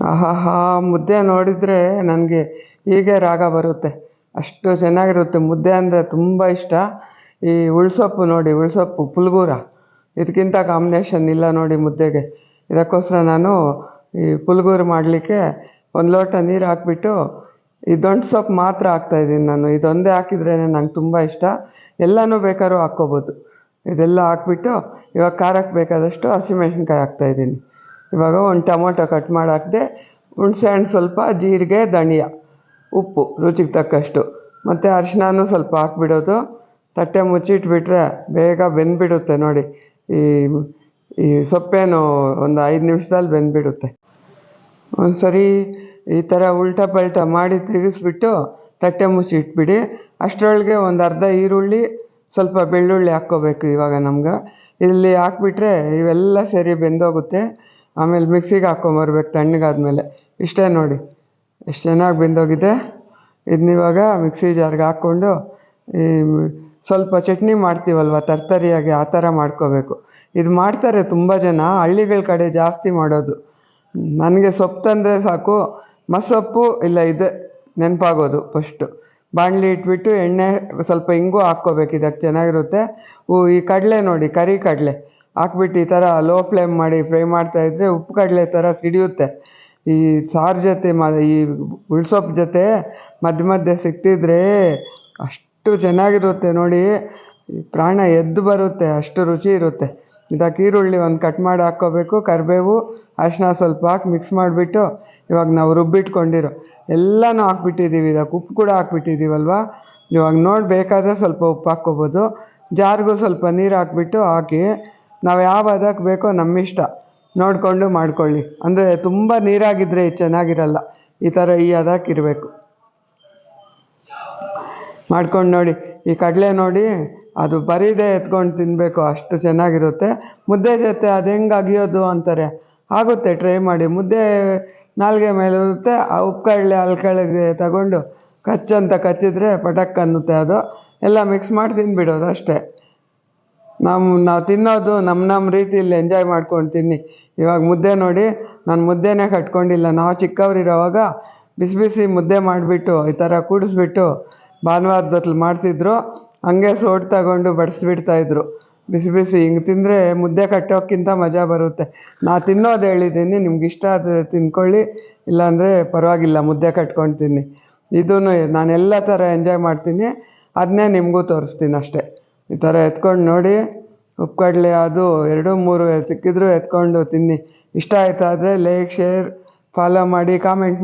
ಆಹಾಹಾ, ಮುದ್ದೆ ನೋಡಿದರೆ ನನಗೆ ಹೀಗೆ ರಾಗ ಬರುತ್ತೆ. ಅಷ್ಟು ಚೆನ್ನಾಗಿರುತ್ತೆ ಮುದ್ದೆ ಅಂದರೆ ತುಂಬ ಇಷ್ಟ. ಈ ಉಳ್ಸೊಪ್ಪು ನೋಡಿ, ಉಳ್ಸೊಪ್ಪು, ಪುಲ್ಗೂರ. ಇದಕ್ಕಿಂತ ಕಾಂಬಿನೇಷನ್ ಇಲ್ಲ ನೋಡಿ ಮುದ್ದೆಗೆ. ಇದಕ್ಕೋಸ್ಕರ ನಾನು ಈ ಪುಲ್ಗೂರು ಮಾಡಲಿಕ್ಕೆ ಒಂದು ಲೋಟ ನೀರು ಹಾಕ್ಬಿಟ್ಟು ಈ ದೊಂಟು ಸೊಪ್ಪು ಮಾತ್ರ ಹಾಕ್ತಾಯಿದ್ದೀನಿ ನಾನು. ಇದೊಂದೇ ಹಾಕಿದ್ರೇ ನಂಗೆ ತುಂಬ ಇಷ್ಟ. ಎಲ್ಲನೂ ಬೇಕಾದ್ರೂ ಹಾಕ್ಕೋಬೋದು. ಇದೆಲ್ಲ ಹಾಕ್ಬಿಟ್ಟು ಇವಾಗ ಖಾರಕ್ಕೆ ಬೇಕಾದಷ್ಟು ಹಸಿಮೆಣ್ಸಿನ್ಕಾಯಿ ಹಾಕ್ತಾಯಿದ್ದೀನಿ ಇವಾಗ ಒಂದು ಟೊಮೊಟೊ ಕಟ್ ಮಾಡಿ ಹಾಕಿದೆ ಹುಣ್ಸೆ ಹಣ್ಣು ಸ್ವಲ್ಪ, ಜೀರಿಗೆ, ಧನಿಯಾ, ಉಪ್ಪು ರುಚಿಗೆ ತಕ್ಕಷ್ಟು. ಮತ್ತು ಅರಿಶಿಣನೂ ಸ್ವಲ್ಪ ಹಾಕ್ಬಿಡೋದು. ತಟ್ಟೆ ಮುಚ್ಚಿಟ್ಬಿಟ್ರೆ ಬೇಗ ಬೆಂದ್ಬಿಡುತ್ತೆ ನೋಡಿ. ಈ ಈ ಸೊಪ್ಪೇನು ಒಂದು ಐದು ನಿಮಿಷದಲ್ಲಿ ಬೆಂದ್ಬಿಡುತ್ತೆ. ಒಂದು ಸರಿ ಈ ಥರ ಉಲ್ಟಾ ಪಲ್ಟಾ ಮಾಡಿ ತಿರುಗಿಸ್ಬಿಟ್ಟು ತಟ್ಟೆ ಮುಚ್ಚಿ ಇಟ್ಬಿಡಿ ಅಷ್ಟರೊಳಗೆ ಒಂದು ಅರ್ಧ ಈರುಳ್ಳಿ, ಸ್ವಲ್ಪ ಬೆಳ್ಳುಳ್ಳಿ ಹಾಕ್ಕೋಬೇಕು ಇವಾಗ ನಮ್ಗೆ. ಇಲ್ಲಿ ಹಾಕ್ಬಿಟ್ರೆ ಇವೆಲ್ಲ ಸರಿ ಬೆಂದೋಗುತ್ತೆ. ಆಮೇಲೆ ಮಿಕ್ಸಿಗೆ ಹಾಕ್ಕೊಂಬರ್ಬೇಕು ತಣ್ಣಗಾದ್ಮೇಲೆ ಇಷ್ಟೇ ನೋಡಿ. ಎಷ್ಟು ಚೆನ್ನಾಗಿ ಬೆಂದೋಗಿದೆ. ಇದನ್ನಿವಾಗ ಮಿಕ್ಸಿ ಜಾರ್ಗೆ ಹಾಕ್ಕೊಂಡು ಈ ಸ್ವಲ್ಪ ಚಟ್ನಿ ಮಾಡ್ತೀವಲ್ವ, ತರ್ತರಿಯಾಗಿ ಆ ಥರ ಮಾಡ್ಕೋಬೇಕು. ಇದು ಮಾಡ್ತಾರೆ ತುಂಬ ಜನ, ಹಳ್ಳಿಗಳ ಕಡೆ ಜಾಸ್ತಿ ಮಾಡೋದು. ನನಗೆ ಸೊಪ್ಪು ತಂದರೆ ಸಾಕು, ಮಸೊಪ್ಪು ಇಲ್ಲ ಇದೆ ನೆನಪಾಗೋದು ಫಸ್ಟು ಬಾಣಲಿ ಇಟ್ಬಿಟ್ಟು ಎಣ್ಣೆ ಸ್ವಲ್ಪ ಹಿಂಗೂ ಹಾಕ್ಕೋಬೇಕು ಇದಕ್ಕೆ ಚೆನ್ನಾಗಿರುತ್ತೆ. ಹೂ ಈ ಕಡಲೆ ನೋಡಿ, ಕರಿ ಕಡಲೆ. ಹಾಕ್ಬಿಟ್ಟು ಈ ಥರ ಲೋ ಫ್ಲೇಮ್ ಮಾಡಿ ಫ್ರೈ ಮಾಡ್ತಾಯಿದ್ರೆ ಉಪ್ಪು ಕಡಲೆ ಥರ ಸಿಡಿಯುತ್ತೆ. ಈ ಸಾರು ಜೊತೆ ಮ, ಈ ಉಳ್ಸೊಪ್ಪು ಜೊತೆ ಮಧ್ಯ ಮಧ್ಯೆ ಸಿಕ್ತಿದ್ರೆ ಅಷ್ಟು ಚೆನ್ನಾಗಿರುತ್ತೆ ನೋಡಿ. ಪ್ರಾಣ ಎದ್ದು ಬರುತ್ತೆ, ಅಷ್ಟು ರುಚಿ ಇರುತ್ತೆ. ಇದಕ್ಕೆ ಈರುಳ್ಳಿ ಒಂದು ಕಟ್ ಮಾಡಿ ಹಾಕ್ಕೋಬೇಕು, ಕರಿಬೇವು ಅರಿಶಿನ ಸ್ವಲ್ಪ ಹಾಕಿ ಮಿಕ್ಸ್ ಮಾಡಿಬಿಟ್ಟು ಇವಾಗ ನಾವು ರುಬ್ಬಿಟ್ಕೊಂಡಿರೋ ಎಲ್ಲನೂ ಹಾಕ್ಬಿಟ್ಟಿದ್ದೀವಿ ಇದಕ್ಕೆ ಉಪ್ಪು ಕೂಡ ಹಾಕ್ಬಿಟ್ಟಿದ್ದೀವಲ್ವ ಇವಾಗ ನೋಡಬೇಕಾದ್ರೆ ಸ್ವಲ್ಪ ಉಪ್ಪು ಹಾಕ್ಕೋಬೋದು. ಜಾರ್ಗೂ ಸ್ವಲ್ಪ ನೀರು ಹಾಕ್ಬಿಟ್ಟು ಹಾಕಿ ನಾವು ಯಾವ ಅದಕ್ಕೆ ಬೇಕೋ ನಮ್ಮ ಇಷ್ಟ ನೋಡಿಕೊಂಡು ಮಾಡಿಕೊಳ್ಳಿ. ಅಂದರೆ ತುಂಬ ನೀರಾಗಿದ್ದರೆ ಇದು ಚೆನ್ನಾಗಿರಲ್ಲ. ಈ ಥರ ಈ ಅದಕ್ಕೆ ಇರಬೇಕು. ಮಾಡ್ಕೊಂಡು ನೋಡಿ. ಈ ಕಡಲೆ ನೋಡಿ, ಅದು ಬರೀದೆ ಎತ್ಕೊಂಡು ತಿನ್ನಬೇಕು ಅಷ್ಟು ಚೆನ್ನಾಗಿರುತ್ತೆ. ಮುದ್ದೆ ಜೊತೆ ಅದು ಹೆಂಗೆ ಅಗಿಯೋದು ಅಂತಾರೆ. ಆಗುತ್ತೆ, ಟ್ರೈ ಮಾಡಿ. ಮುದ್ದೆ ನಾಲ್ಗೆ ಮೇಲೆ ಇರುತ್ತೆ ಆ ಉಪ್ಪು ಕಡಲೆ ಅಲ್ಲಿ ಕೆಳಗೆ ತಗೊಂಡು ಕಚ್ಚಂತ ಕಚ್ಚಿದ್ರೆ ಪಟಕ್ ಅನ್ನುತ್ತೆ ಅದು. ಎಲ್ಲ ಮಿಕ್ಸ್ ಮಾಡಿ ತಿಂದ್ಬಿಡೋದು ಅಷ್ಟೇ. ನಮ್ಮ ನಾವು ತಿನ್ನೋದು ನಮ್ಮ ನಮ್ಮ ರೀತಿಯಲ್ಲಿ ಎಂಜಾಯ್ ಮಾಡ್ಕೊಂಡು ತಿನ್ನಿ ಇವಾಗ ಮುದ್ದೆ ನೋಡಿ, ನಾನು ಮುದ್ದೆನೇ ಕಟ್ಕೊಂಡಿಲ್ಲ. ನಾವು ಚಿಕ್ಕವರಿರೋವಾಗ ಬಿಸಿ ಬಿಸಿ ಮುದ್ದೆ ಮಾಡಿಬಿಟ್ಟು, ಈ ಥರ ಕೂಡಿಸ್ಬಿಟ್ಟು ಭಾನುವಾರದ ಹೊತ್ಲು ಮಾಡ್ತಿದ್ರು. ಹಂಗೆ ಸೋಟ್ ತಗೊಂಡು ಬಡಿಸ್ಬಿಡ್ತಾಯಿದ್ರು ಬಿಸಿ ಬಿಸಿ ಹಿಂಗೆ ತಿಂದರೆ ಮುದ್ದೆ ಕಟ್ಟೋಕ್ಕಿಂತ ಮಜಾ ಬರುತ್ತೆ. ನಾ ತಿನ್ನೋದು ಹೇಳಿದ್ದೀನಿ, ನಿಮ್ಗೆ ಇಷ್ಟ ಆದರೆ ತಿಂದ್ಕೊಳ್ಳಿ ಇಲ್ಲಾಂದರೆ ಪರವಾಗಿಲ್ಲ, ಮುದ್ದೆ ಕಟ್ಕೊಂಡು ತಿನ್ನಿ ಇದೂ ನಾನು ಎಲ್ಲ ಥರ ಎಂಜಾಯ್ ಮಾಡ್ತೀನಿ. ಅದನ್ನೇ ನಿಮಗೂ ತೋರಿಸ್ತೀನಿ ಅಷ್ಟೇ. ಈ ಥರ ಎತ್ಕೊಂಡು ನೋಡಿ ಉಪ್ಪುಕಡ್ಲೆ ಅದು ಎರಡು, ಮೂರು ಸಿಕ್ಕಿದ್ರು ಎತ್ಕೊಂಡು ತಿನ್ನಿ. ಇಷ್ಟ ಆಯ್ತಾದರೆ ಲೈಕ್ ಶೇರ್ ಫಾಲೋ ಮಾಡಿ ಕಾಮೆಂಟ್